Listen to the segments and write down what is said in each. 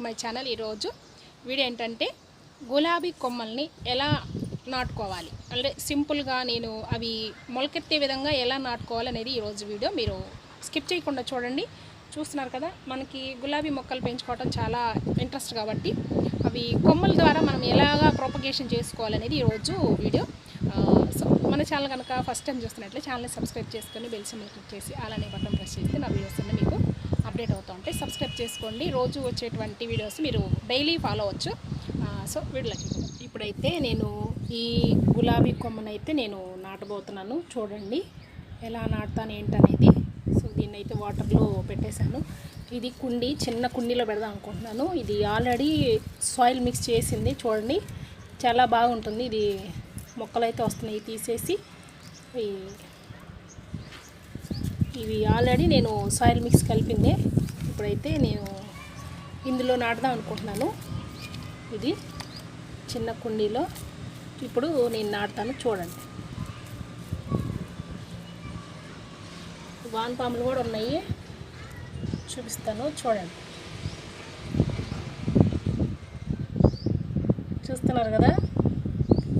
To my channel ఈరోజు. Video ఏంటంటే గులాబీ కొమ్మల్ని ఎలా నాటుకోవాలి? అంటే సింపుల్గా నేను అవి మొలకెత్తే విధంగా ఎలా నాటుకోవాలి అనేది ఈరోజు వీడియో. మీరు స్కిప్ చేయకుండా చూడండి. చూస్తున్నారు కదా మనకి గులాబీ మొక్కలు పెంచుకోవటం చాలా ఇంట్రెస్ట్ కాబట్టి అవి కొమ్మల ద్వారా మనం ఎలాగా ప్రొపగేషన్ చేసుకోవాలనేది ఈరోజు వీడియో. సో మన ఛానల్ కనుక ఫస్ట్ టైం చూస్తున్నట్లే ఛానల్ని సబ్స్క్రైబ్ చేసుకొని బెల్ సింబల్ క్లిక్ చేసి అలానే బటన్ ప్రెస్ చేస్తే నా వీడియోస్ అన్నీ మీకు అప్డేట్ అవుతూ ఉంటాయి సబ్స్క్రైబ్ చేసుకోండి. రోజు వచ్చేటువంటి వీడియోస్ మీరు డైలీ ఫాలో అవ్వచ్చు. సో వీడియోలో చూద్దాం. ఇప్పుడైతే నేను ఈ గులాబీ కొమ్మనైతే నేను నాటబోతున్నాను. చూడండి ఎలా నాటుతాను ఏంటనేది. సో దీన్ని అయితే వాటర్లో పెట్టేశాను. ఇది కుండి చిన్న కుండీలో పెడదాం అనుకుంటున్నాను. ఇది ఆల్రెడీ సాయిల్ మిక్స్ చేసింది చూడండి. చాలా బాగుంటుంది. ఇది మొక్కలు అయితే వస్తున్నాయి తీసేసి ఈ- ఇవి ఆల్రెడీ నేను సాయిల్ మిక్స్ కలిపిందే. ఇప్పుడైతే నేను ఇందులో నాటుదాం అనుకుంటున్నాను. ఇది చిన్న కుండీలో. ఇప్పుడు నేను నాటుతాను చూడండి. వానపాములు కూడా ఉన్నాయి. చూపిస్తాను చూడండి. చూస్తున్నారు కదా?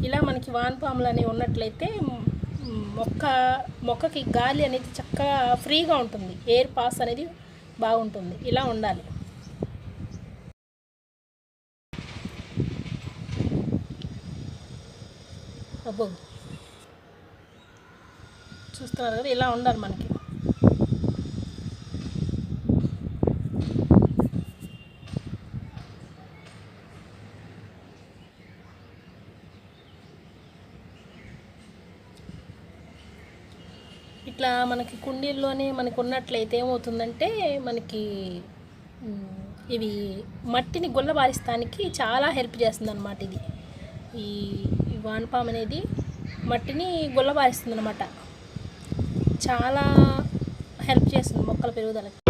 ఇలా మనకి వానపాములు అనేవి ఉన్నట్లయితే మొక్క మొక్కకి గాలి అనేది చక్కగా ఫ్రీగా ఉంటుంది. ఎయిర్ పాస్ అనేది బాగుంటుంది. ఇలా ఉండాలి. అబ్బో! చూస్తున్నారు కదా ఇలా ఉండాలి మనకి ఇట్లా మనకి కుండీల్లోనే మనకు ఉన్నట్లయితే ఏమవుతుందంటే మనకి ఇవి మట్టిని గుల్లబారిస్తానికి చాలా హెల్ప్ చేస్తుంది అనమాట ఇది. ఈ ఈ వానపాము అనేది మట్టిని గుల్లబారిస్తుంది అనమాట చాలా హెల్ప్ చేస్తుంది మొక్కల పెరుగుదలకి.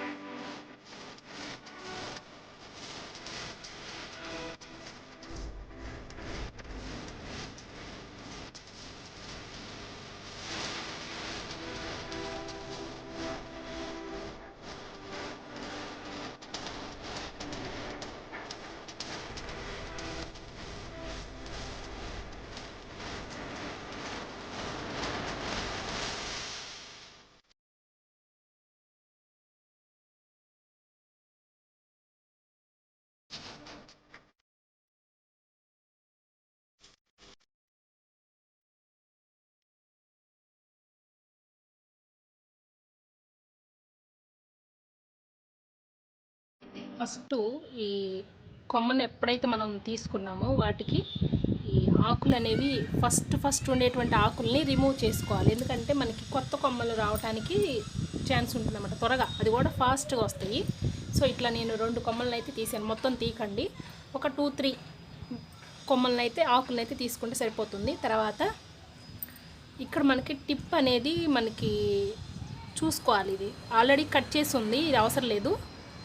ఫస్ట్ ఈ కొమ్మను ఎప్పుడైతే మనం తీసుకున్నామో వాటికి ఈ ఆకులు అనేవి ఫస్ట్ ఫస్ట్ ఉండేటువంటి ఆకుల్ని రిమూవ్ చేసుకోవాలి. ఎందుకంటే మనకి కొత్త కొమ్మలు రావడానికి ఛాన్స్ ఉంటుందన్నమాట త్వరగా. అది కూడా ఫాస్ట్గా వస్తాయి. సో ఇట్లా నేను రెండు కొమ్మలను అయితే తీసాను. మొత్తం తీకండి ఒక టూ త్రీ కొమ్మలను అయితే ఆకులను అయితే తీసుకుంటే సరిపోతుంది. తర్వాత ఇక్కడ మనకి టిప్ అనేది మనకి చూసుకోవాలి. ఇది ఆల్రెడీ కట్ చేసి ఉంది. ఇది అవసరం లేదు.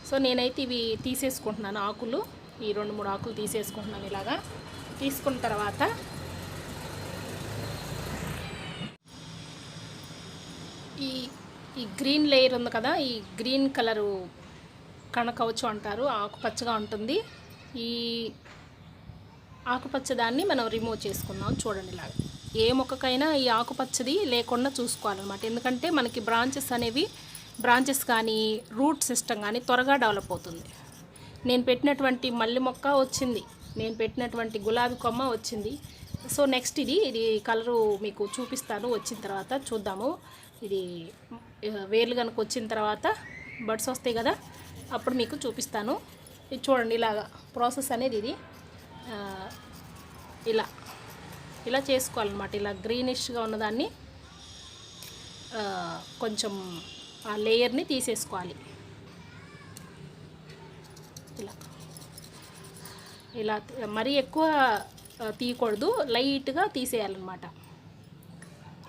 సో నేనైతే ఇవి తీసేసుకుంటున్నాను ఆకులు. ఈ రెండు మూడు ఆకులు తీసేసుకుంటున్నాను ఇలాగా. తీసుకున్న తర్వాత ఈ ఈ గ్రీన్ లేయర్ ఉంది కదా ఈ గ్రీన్ కలరు కణకవచ్చు అంటారు ఆకుపచ్చగా ఉంటుంది. ఈ ఆకుపచ్చ దాన్ని మనం రిమూవ్ చేసుకుందాం చూడండి ఇలాగ. ఏ మొక్కకైనా ఈ ఆకుపచ్చది లేకుండా చూసుకోవాలన్నమాట. ఎందుకంటే మనకి బ్రాంచెస్ అనేవి బ్రాంచెస్ కానీ రూట్ సిస్టమ్ కానీ త్వరగా డెవలప్ అవుతుంది. నేను పెట్టినటువంటి మల్లి మొక్క వచ్చింది. నేను పెట్టినటువంటి గులాబీ కొమ్మ వచ్చింది. సో నెక్స్ట్ ఇది ఇది కలరు మీకు చూపిస్తాను. వచ్చిన తర్వాత చూద్దాము. ఇది వేర్లు కనుక వచ్చిన తర్వాత బడ్స్ వస్తాయి కదా అప్పుడు మీకు చూపిస్తాను. ఇది చూడండి ఇలాగా ప్రాసెస్ అనేది ఇది. ఇలా ఇలా చేసుకోవాలన్నమాట. ఇలా గ్రీనిష్గా ఉన్నదాన్ని కొంచెం ఆ లేయర్ని తీసేసుకోవాలి. ఇలా. ఇలా మరీ ఎక్కువ తీయకూడదు. లైట్గా తీసేయాలన్నమాట.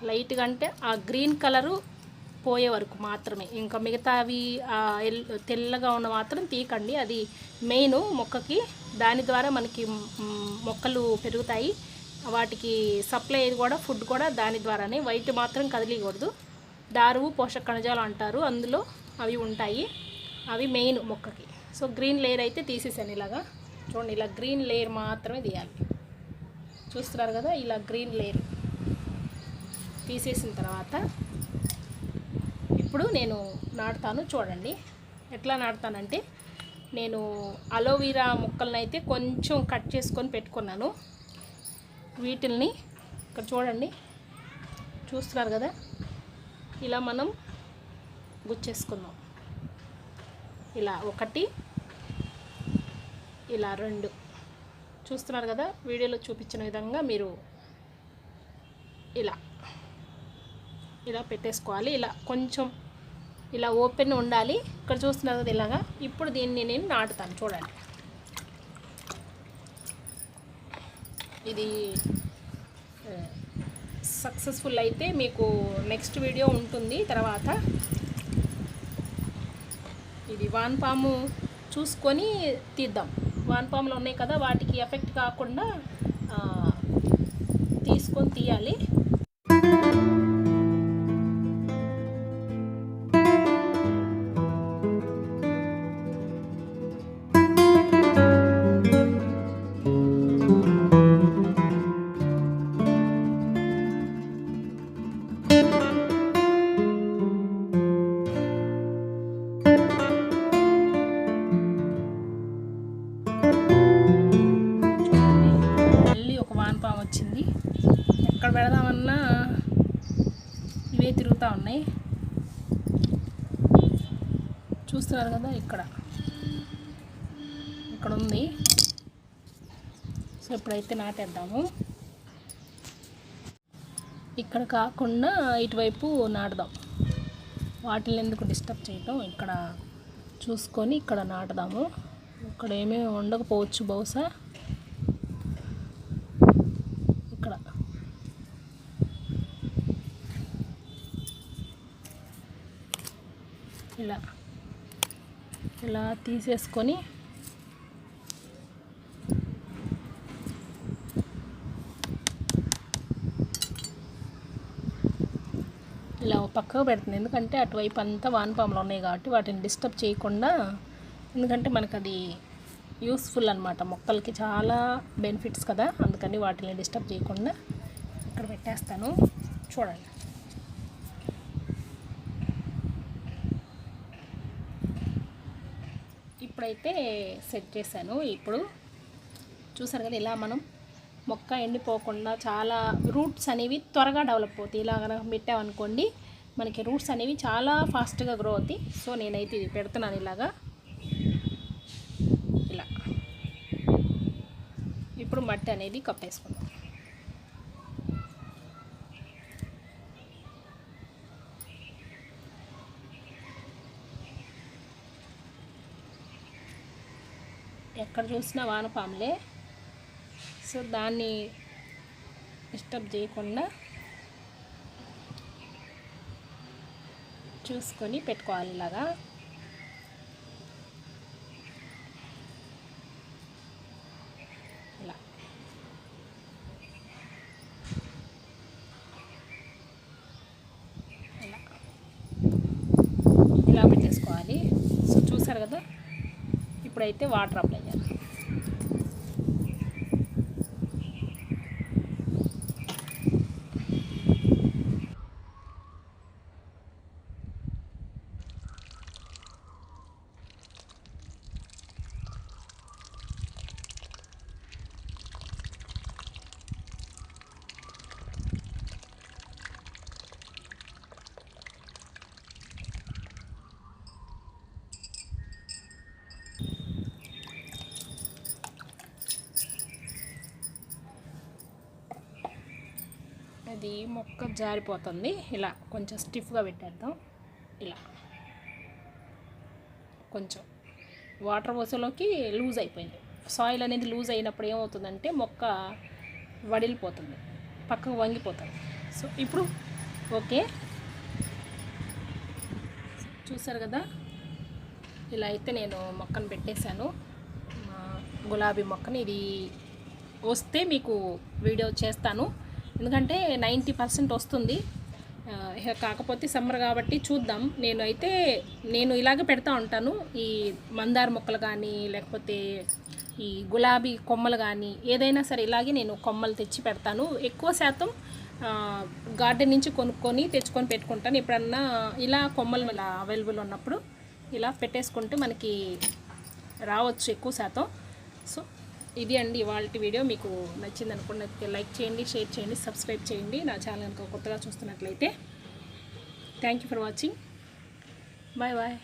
లైట్గా అంటే ఆ గ్రీన్ కలరు పోయే వరకు మాత్రమే. ఇంకా మిగతావి అవి తెల్లగా ఉన్న మాత్రం తీయకండి. అది మెయిన్ మొక్కకి దాని ద్వారా మనకి మొక్కలు పెరుగుతాయి. వాటికి సప్లై కూడా ఫుడ్ కూడా దాని ద్వారానే. వైట్ మాత్రం కదిలియకూడదు. దారువు పోషక కణజాలు అంటారు. అందులో అవి ఉంటాయి. అవి మెయిన్ మొక్కకి. సో గ్రీన్ లేయర్ అయితే తీసేసాను ఇలాగా. చూడండి ఇలా గ్రీన్ లేయర్ మాత్రమే తీయాలి. చూస్తున్నారు కదా ఇలా గ్రీన్ లేయర్ తీసేసిన తర్వాత ఇప్పుడు నేను నాటుతాను చూడండి. ఎట్లా నాటుతానంటే నేను అలోవీరా ముక్కలను అయితే కొంచెం కట్ చేసుకొని పెట్టుకున్నాను. వీటిల్ని ఇక్కడ చూడండి. చూస్తున్నారు కదా ఇలా మనం గుచ్చేసుకుందాం. ఇలా ఒకటి ఇలా రెండు. చూస్తున్నారు కదా వీడియోలో చూపించిన విధంగా మీరు ఇలా ఇలా పెట్టేసుకోవాలి. ఇలా కొంచెం ఇలా ఓపెన్ ఉండాలి. ఇక్కడ చూస్తున్నారు కదా ఇలాగా. ఇప్పుడు దీన్ని నేను నాటుతాను చూడండి. ఇది సక్సెస్ఫుల్ అయితే మీకు నెక్స్ట్ వీడియో ఉంటుంది. తర్వాత ఇది వాన్పాము చూసుకొని తీద్దాం. వాన్పాములు ఉన్నాయి కదా వాటికి ఎఫెక్ట్ కాకుండా తీసుకొని తీయాలి. ఇవే ఉన్నాయి. చూస్తున్నారు కదా ఇక్కడ. ఇక్కడ ఉంది. సో ఇప్పుడైతే నాటేద్దాము. ఇక్కడ కాకుండా ఇటువైపు నాటుదాం. వాటిని ఎందుకు డిస్టర్బ్ చేయటం ఇక్కడ చూసుకొని ఇక్కడ నాటుదాము. ఇక్కడ ఏమీ ఉండకపోవచ్చు బహుశా ఇక్కడ ఇలా ఇలా తీసేసుకొని ఇలా పక్కకు పెడుతుంది. ఎందుకంటే అటువైపు అంతా వానపాములు ఉన్నాయి కాబట్టి వాటిని డిస్టర్బ్ చేయకుండా ఎందుకంటే మనకు అది యూస్ఫుల్ అనమాట మొక్కలకి చాలా బెనిఫిట్స్ కదా అందుకని వాటిని డిస్టర్బ్ చేయకుండా ఇక్కడ పెట్టేస్తాను. చూడండి. ఇప్పుడైతే సెట్ చేశాను. ఇప్పుడు చూసారు కదా ఇలా మనం మొక్క ఎండిపోకుండా చాలా రూట్స్ అనేవి త్వరగా డెవలప్ అవుతాయి. ఇలా కనుక పెట్టామనుకోండి మనకి రూట్స్ అనేవి చాలా ఫాస్ట్గా గ్రో అవుతాయి. సో నేనైతే ఇది పెడుతున్నాను ఇలాగా. ఇలా. ఇప్పుడు మట్టి అనేది కప్పేసుకుంటాను ఎక్కడ చూసినా వానపాములే. సో దాన్ని డిస్టర్బ్ చేయకుండా చూసుకొని పెట్టుకోవాలి ఇలాగా. ఇలా. ఇలా. ఇలా పెట్టేసుకోవాలి. సో చూసారు కదా? ఇప్పుడైతే వాటర్ అప్లై చేయాలి. ఇది మొక్క జారిపోతుంది. ఇలా కొంచెం స్టిఫ్గా పెట్టేద్దాం. ఇలా. కొంచెం వాటర్ పోసేలోకి లూజ్ అయిపోయింది. సాయిల్ అనేది లూజ్ అయినప్పుడు ఏమవుతుందంటే మొక్క వడిలిపోతుంది. పక్కకు వంగిపోతుంది. సో ఇప్పుడు ఓకే. చూసారు కదా? ఇలా అయితే నేను మొక్కను పెట్టేశాను. గులాబీ మొక్కని ఇది వస్తే మీకు వీడియో చేస్తాను. ఎందుకంటే నైంటీ పర్సెంట్ వస్తుంది. ఇక కాకపోతే సమ్మర్ కాబట్టి చూద్దాం. నేను అయితే నేను ఇలాగే పెడతా ఉంటాను. ఈ మందార మొక్కలు కానీ లేకపోతే ఈ గులాబీ కొమ్మలు కానీ ఏదైనా సరే ఇలాగే నేను కొమ్మలు తెచ్చి పెడతాను. ఎక్కువ శాతం గార్డెన్ నుంచి కొనుక్కొని తెచ్చుకొని పెట్టుకుంటాను. ఎప్పుడన్నా ఇలా కొమ్మలు ఇలా అవైలబుల్ ఉన్నప్పుడు ఇలా పెట్టేసుకుంటే మనకి రావచ్చు ఎక్కువ శాతం. సో ఇది అండి ఇవాళ వీడియో. మీకు నచ్చింది అనుకున్నట్లయితే లైక్ చేయండి షేర్ చేయండి సబ్స్క్రైబ్ చేయండి. నా ఛానల్ కనుక కొత్తగా చూస్తున్నట్లయితే thank you for watching. Bye bye.